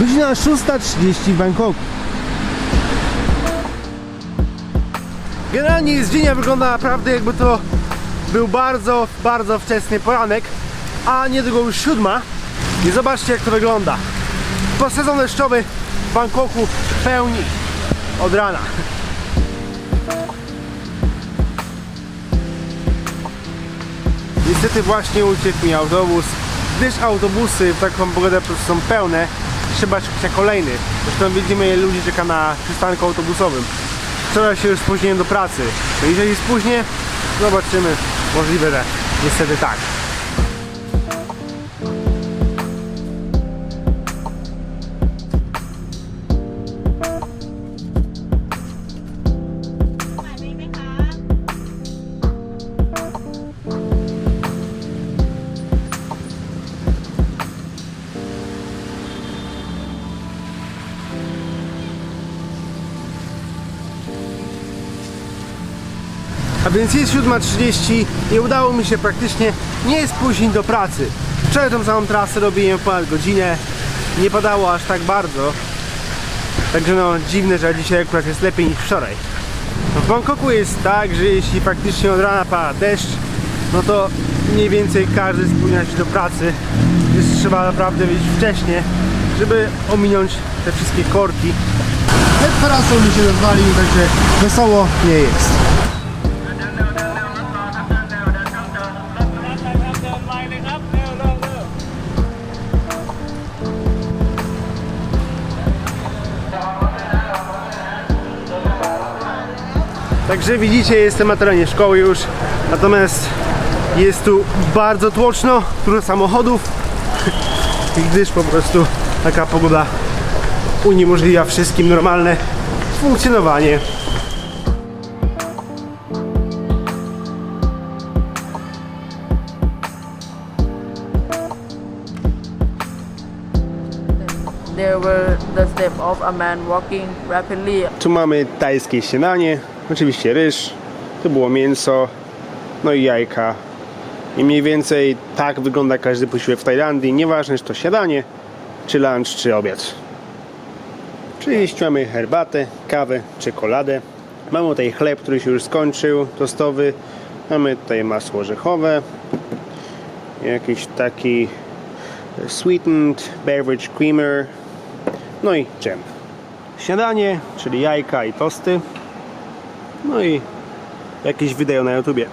Godzina 6.30 w Bangkoku. Generalnie z dzienia wygląda naprawdę jakby to był bardzo, bardzo wczesny poranek, a niedługo już siódma. I zobaczcie jak to wygląda. Po sezon deszczowy w Bangkoku pełni od rana. Niestety właśnie uciekł mi autobus, gdyż autobusy w taką pogodę po prostu są pełne. Czekać na kolejny. Zresztą widzimy ile ludzi czeka na przystanku autobusowym. Wczoraj się już spóźniłem do pracy. No jeżeli spóźnię, zobaczymy. Możliwe, że niestety tak. Więc jest 7.30 i udało mi się praktycznie nie spóźnić do pracy. Wczoraj tą samą trasę robiłem ponad godzinę. Nie padało aż tak bardzo. Także no dziwne, że dzisiaj akurat jest lepiej niż wczoraj. No, w Bangkoku jest tak, że jeśli faktycznie od rana pada deszcz, no to mniej więcej każdy spóźnia się do pracy. Więc trzeba naprawdę być wcześnie, żeby ominąć te wszystkie korki. Ten parasol mi się rozwalił, także wesoło nie jest. Także widzicie, jestem na terenie szkoły już, natomiast jest tu bardzo tłoczno, dużo samochodów, gdyż po prostu taka pogoda uniemożliwia wszystkim normalne funkcjonowanie. There were the step of a man walking rapidly. Tu mamy tajskie śniadanie, oczywiście ryż, tu było mięso, no i jajka. I mniej więcej tak wygląda każdy posiłek w Tajlandii, nieważne czy to śniadanie, czy lunch, czy obiad. Czyli mamy herbatę, kawę, czekoladę. Mamy tutaj chleb, który się już skończył, tostowy. Mamy tutaj masło orzechowe. Jakiś taki sweetened beverage creamer. No i dżem. Śniadanie, czyli jajka i tosty. No i jakieś wideo na YouTubie.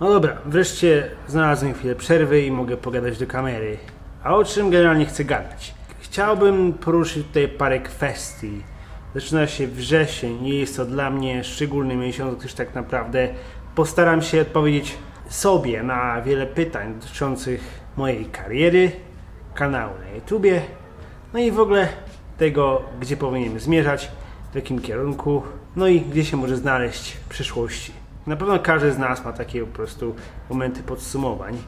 No dobra, wreszcie znalazłem chwilę przerwy i mogę pogadać do kamery. A o czym generalnie chcę gadać? Chciałbym poruszyć tutaj parę kwestii. Zaczyna się wrzesień, nie jest to dla mnie szczególny miesiąc, gdyż tak naprawdę postaram się odpowiedzieć sobie na wiele pytań dotyczących mojej kariery, kanału na YouTubie, no i w ogóle tego, gdzie powinienem zmierzać, w jakim kierunku, no i gdzie się może znaleźć w przyszłości. Na pewno każdy z nas ma takie po prostu momenty podsumowań.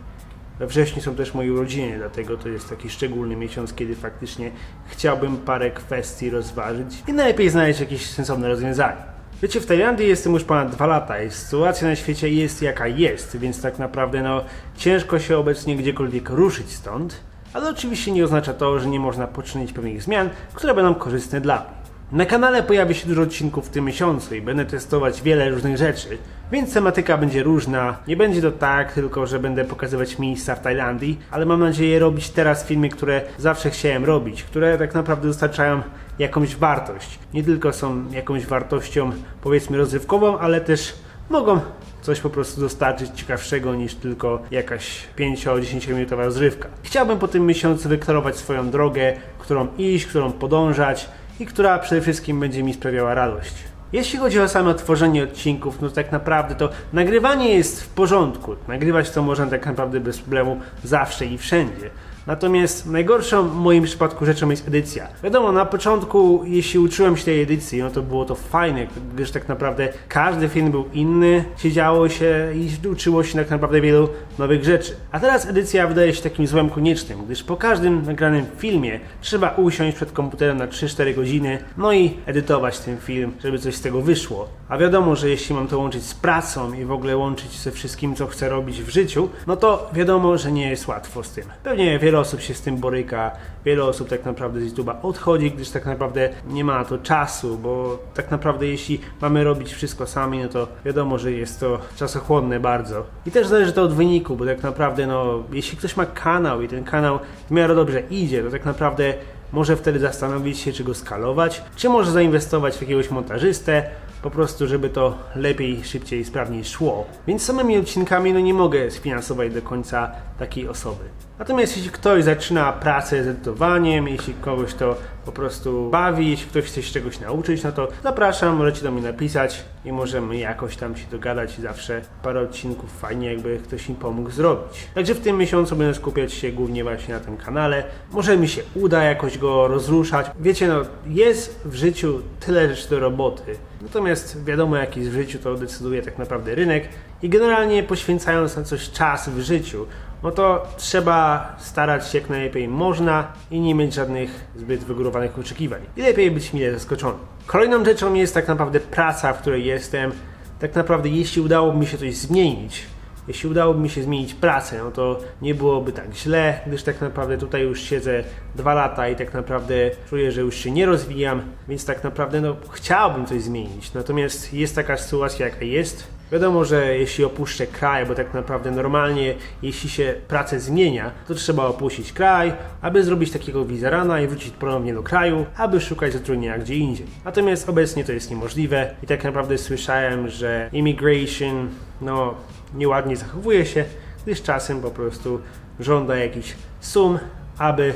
We wrześniu są też moje urodziny, dlatego to jest taki szczególny miesiąc, kiedy faktycznie chciałbym parę kwestii rozważyć i najlepiej znaleźć jakieś sensowne rozwiązanie. Wiecie, w Tajlandii jestem już ponad dwa lata i sytuacja na świecie jest jaka jest, więc tak naprawdę no ciężko się obecnie gdziekolwiek ruszyć stąd, ale oczywiście nie oznacza to, że nie można poczynić pewnych zmian, które będą korzystne dla mnie. Na kanale pojawi się dużo odcinków w tym miesiącu i będę testować wiele różnych rzeczy, więc tematyka będzie różna. Nie będzie to tak tylko, że będę pokazywać miejsca w Tajlandii, ale mam nadzieję robić teraz filmy, które zawsze chciałem robić, które tak naprawdę dostarczają jakąś wartość. Nie tylko są jakąś wartością powiedzmy rozrywkową, ale też mogą coś po prostu dostarczyć ciekawszego niż tylko jakaś 5-10 minutowa rozrywka. Chciałbym po tym miesiącu wyklarować swoją drogę, którą iść, którą podążać i która przede wszystkim będzie mi sprawiała radość. Jeśli chodzi o same tworzenie odcinków, no tak naprawdę to nagrywanie jest w porządku. Nagrywać to można tak naprawdę bez problemu zawsze i wszędzie. Natomiast najgorszą w moim przypadku rzeczą jest edycja. Wiadomo, na początku, jeśli uczyłem się tej edycji, no to było to fajne, gdyż tak naprawdę każdy film był inny, siedziało się i uczyło się tak naprawdę wielu nowych rzeczy. A teraz edycja wydaje się takim złem koniecznym, gdyż po każdym nagranym filmie trzeba usiąść przed komputerem na 3-4 godziny, no i edytować ten film, żeby coś z tego wyszło. A wiadomo, że jeśli mam to łączyć z pracą i w ogóle łączyć ze wszystkim, co chcę robić w życiu, no to wiadomo, że nie jest łatwo z tym. Pewnie wiele osób się z tym boryka, wiele osób tak naprawdę z YouTube'a odchodzi, gdyż tak naprawdę nie ma na to czasu, bo tak naprawdę jeśli mamy robić wszystko sami, no to wiadomo, że jest to czasochłonne bardzo. I też zależy to od wyniku, bo tak naprawdę, no, jeśli ktoś ma kanał i ten kanał w miarę dobrze idzie, to tak naprawdę może wtedy zastanowić się, czy go skalować, czy może zainwestować w jakiegoś montażystę, po prostu, żeby to lepiej, szybciej, sprawniej szło. Więc samymi odcinkami no nie mogę sfinansować do końca takiej osoby. Natomiast jeśli ktoś zaczyna pracę z edytowaniem, jeśli kogoś to po prostu bawi, jeśli ktoś chce się czegoś nauczyć, no to zapraszam, możecie do mnie napisać i możemy jakoś tam się dogadać zawsze parę odcinków fajnie jakby ktoś mi pomógł zrobić. Także w tym miesiącu będę skupiać się głównie właśnie na tym kanale. Może mi się uda jakoś go rozruszać. Wiecie, no jest w życiu tyle rzeczy do roboty. Natomiast wiadomo, jak jest w życiu, to decyduje tak naprawdę rynek. I generalnie poświęcając na coś czas w życiu, no to trzeba starać się jak najlepiej można i nie mieć żadnych zbyt wygórowanych oczekiwań. I lepiej być mile zaskoczonym. Kolejną rzeczą jest tak naprawdę praca, w której jestem. Tak naprawdę, jeśli udałoby mi się coś zmienić, jeśli udałoby mi się zmienić pracę, no to nie byłoby tak źle, gdyż tak naprawdę tutaj już siedzę dwa lata i tak naprawdę czuję, że już się nie rozwijam, więc tak naprawdę no, chciałbym coś zmienić. Natomiast jest taka sytuacja, jaka jest. Wiadomo, że jeśli opuszczę kraj, bo tak naprawdę normalnie, jeśli się pracę zmienia, to trzeba opuścić kraj, aby zrobić takiego wizerana i wrócić ponownie do kraju, aby szukać zatrudnienia gdzie indziej. Natomiast obecnie to jest niemożliwe i tak naprawdę słyszałem, że immigration, no, nieładnie zachowuje się, gdyż czasem po prostu żąda jakichś sum, aby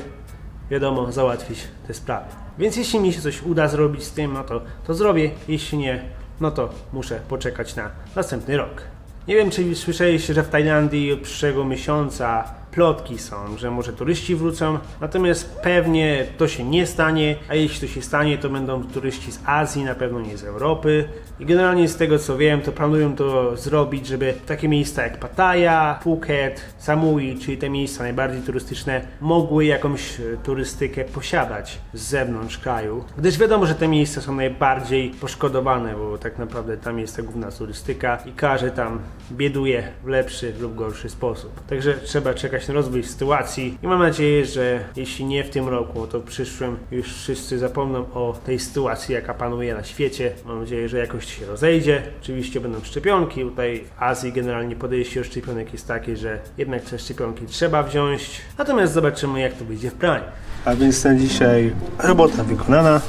wiadomo, załatwić te sprawy. Więc jeśli mi się coś uda zrobić z tym, no to, to zrobię, jeśli nie, no to muszę poczekać na następny rok. Nie wiem, czy słyszeliście, że w Tajlandii od przyszłego miesiąca plotki są, że może turyści wrócą, natomiast pewnie to się nie stanie, a jeśli to się stanie, to będą turyści z Azji, na pewno nie z Europy. I generalnie z tego co wiem, to planują to zrobić, żeby takie miejsca jak Pattaya, Phuket, Samui, czyli te miejsca najbardziej turystyczne, mogły jakąś e, turystykę posiadać z zewnątrz kraju. Gdyż wiadomo, że te miejsca są najbardziej poszkodowane, bo tak naprawdę tam jest ta główna turystyka i każdy tam bieduje w lepszy lub gorszy sposób. Także trzeba czekać na rozwój sytuacji i mam nadzieję, że jeśli nie w tym roku, to w przyszłym już wszyscy zapomną o tej sytuacji, jaka panuje na świecie. Mam nadzieję, że jakoś się rozejdzie. Oczywiście będą szczepionki. Tutaj w Azji generalnie podejście do szczepionek jest takie, że jednak te szczepionki trzeba wziąć. Natomiast zobaczymy, jak to wyjdzie w praniu. A więc na dzisiaj robota wykonana.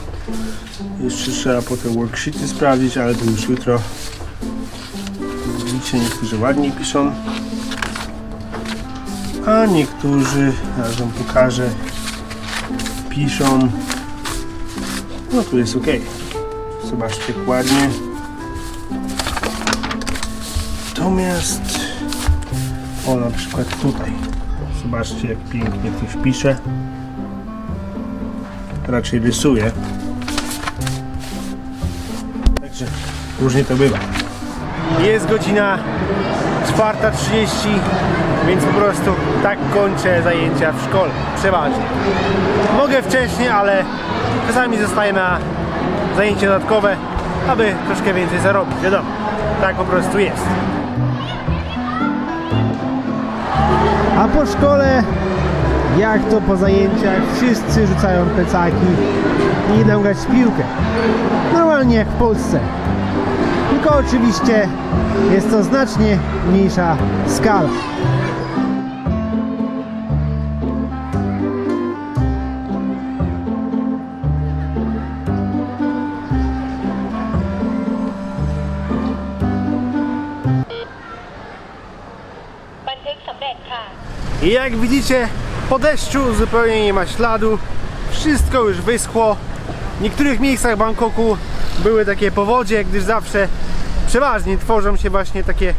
Jeszcze trzeba potem worksheety sprawdzić, ale to już jutro. Widzicie, niektórzy ładniej piszą, a niektórzy, zaraz wam pokażę, piszą, no tu jest ok. Zobaczcie ładnie. Natomiast, o na przykład tutaj, zobaczcie jak pięknie ktoś pisze. Raczej rysuje. Także różnie to bywa. Jest godzina 4.30, więc po prostu tak kończę zajęcia w szkole. Przeważnie. Mogę wcześniej, ale czasami zostaję na zajęcia dodatkowe, aby troszkę więcej zarobić. Wiadomo, tak po prostu jest. A po szkole, jak to po zajęciach, wszyscy rzucają plecaki i idą grać w piłkę. Normalnie jak w Polsce tylko oczywiście jest to znacznie mniejsza skala. Tak. I jak widzicie, po deszczu zupełnie nie ma śladu. Wszystko już wyschło. W niektórych miejscach Bangkoku były takie powodzie, gdyż zawsze przeważnie tworzą się właśnie takie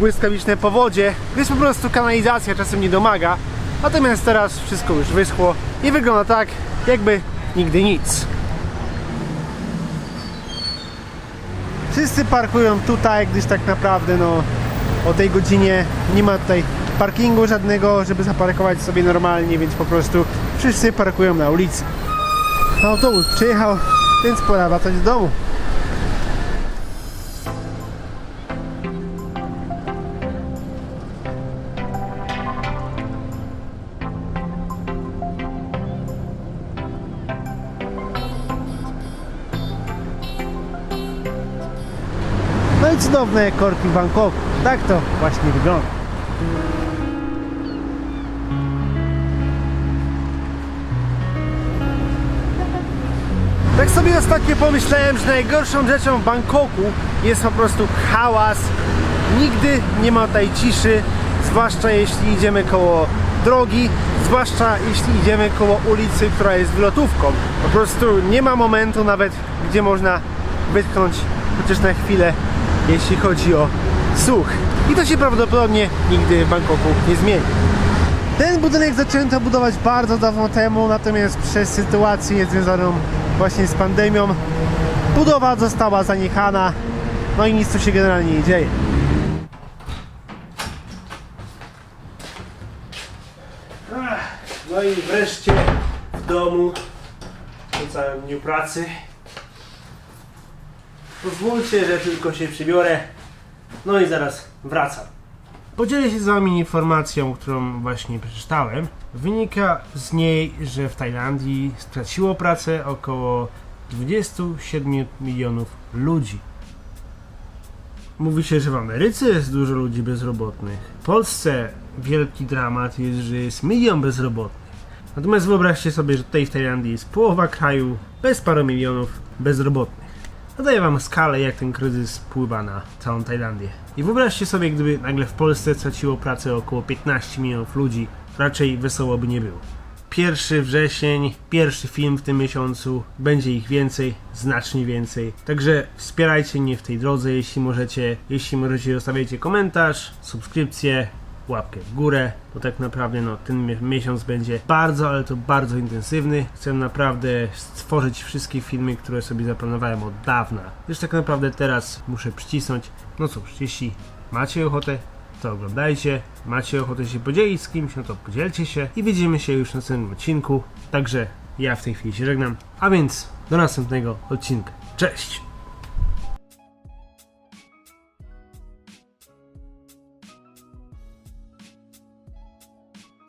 błyskawiczne powodzie, gdyż po prostu kanalizacja czasem nie domaga. Natomiast teraz wszystko już wyschło i wygląda tak, jakby nigdy nic. Wszyscy parkują tutaj, gdyż tak naprawdę no o tej godzinie nie ma tutaj parkingu żadnego, żeby zaparkować sobie normalnie, więc po prostu wszyscy parkują na ulicy. Autobus przyjechał, więc pora wracać do domu. Cudowne korki w Bangkoku. Tak to właśnie wygląda. Tak sobie ostatnio pomyślałem, że najgorszą rzeczą w Bangkoku jest po prostu hałas. Nigdy nie ma tej ciszy, zwłaszcza jeśli idziemy koło drogi, zwłaszcza jeśli idziemy koło ulicy, która jest wylotówką. Po prostu nie ma momentu nawet, gdzie można wytknąć chociaż na chwilę, jeśli chodzi o słuch. I to się prawdopodobnie nigdy w Bangkoku nie zmieni. Ten budynek zaczęto budować bardzo dawno temu, natomiast przez sytuację związaną właśnie z pandemią budowa została zaniechana, no i nic tu się generalnie nie dzieje. No i wreszcie w domu po całym dniu pracy. Pozwólcie, że tylko się przybiorę. No i zaraz wracam. Podzielę się z Wami informacją, którą właśnie przeczytałem. Wynika z niej, że w Tajlandii straciło pracę około 27 milionów ludzi. Mówi się, że w Ameryce jest dużo ludzi bezrobotnych. W Polsce wielki dramat jest, że jest milion bezrobotnych. Natomiast wyobraźcie sobie, że tutaj w Tajlandii jest połowa kraju bez paru milionów bezrobotnych. Podaję wam skalę, jak ten kryzys wpływa na całą Tajlandię. I wyobraźcie sobie, gdyby nagle w Polsce straciło pracę około 15 milionów ludzi, raczej wesoło by nie było. Pierwszy wrzesień, pierwszy film w tym miesiącu, będzie ich więcej, znacznie więcej. Także wspierajcie mnie w tej drodze, jeśli możecie. Jeśli możecie, zostawiajcie komentarz, subskrypcję, łapkę w górę, bo tak naprawdę no, ten mi- miesiąc będzie bardzo, ale to bardzo intensywny. Chcę naprawdę stworzyć wszystkie filmy, które sobie zaplanowałem od dawna. Już tak naprawdę teraz muszę przycisnąć. No cóż, jeśli macie ochotę, to oglądajcie. Macie ochotę się podzielić z kimś, no to podzielcie się i widzimy się już w następnym odcinku. Także ja w tej chwili się żegnam, a więc do następnego odcinka. Cześć!